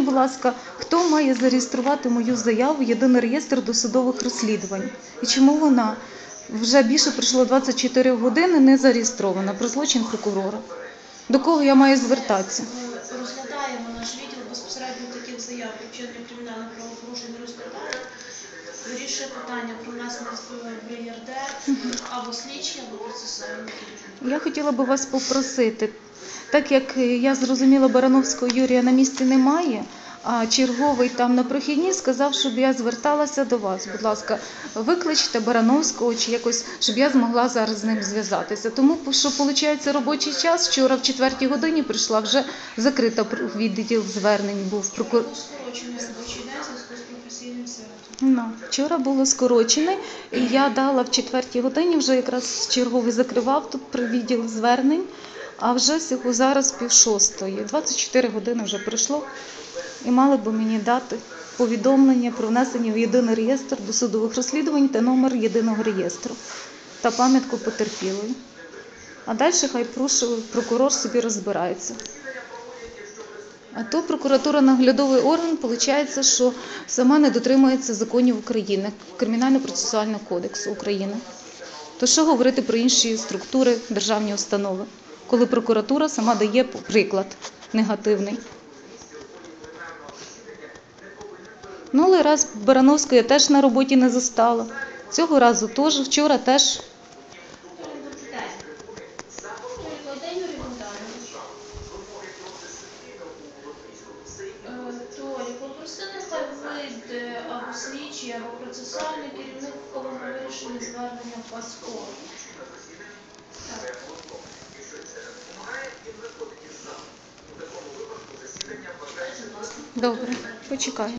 мені, будь ласка, хто має зареєструвати мою заяву в єдиний реєстр досудових розслідувань? І чому вона вже більше пройшло 24 години не зареєстрована про злочин прокурора? До кого я маю звертатися? Ми розглядаємо наш відділ безпосередньо таких заяв про вчинення кримінальних правопорушень не розглядає. Вирішує питання про внесення в ЄРДР або слідчі, або процесуальні. Я хотіла би вас попросити, так як я зрозуміла, Барановського Юрія на місці немає, а черговий там на прохідній сказав, щоб я зверталася до вас. Будь ласка, викличте Барановського чи якось, щоб я змогла зараз з ним зв'язатися. Тому що виходить робочий час. Вчора в четвертій годині прийшла вже закрита відділ звернень. Був прокур... Ну, вчора було скорочене, і я дала в четвертій годині, вже якраз черговий закривав тут відділ звернень, а вже всього зараз пів шостої. 24 години вже пройшло, і мали би мені дати повідомлення про внесення в єдиний реєстр досудових розслідувань та номер єдиного реєстру та пам'ятку потерпілої. А далі хай прошу, прокурор собі розбирається. А то прокуратура наглядовий орган, виходить, що сама не дотримується законів України, Кримінально-процесуального кодексу України. То що говорити про інші структури, державні установи, коли прокуратура сама дає приклад негативний. Ну, але раз Барановську я теж на роботі не застала. Цього разу теж, вчора теж. Е, вийде або процесуальний керівник, в вирішили звернення в Добре, почекаю.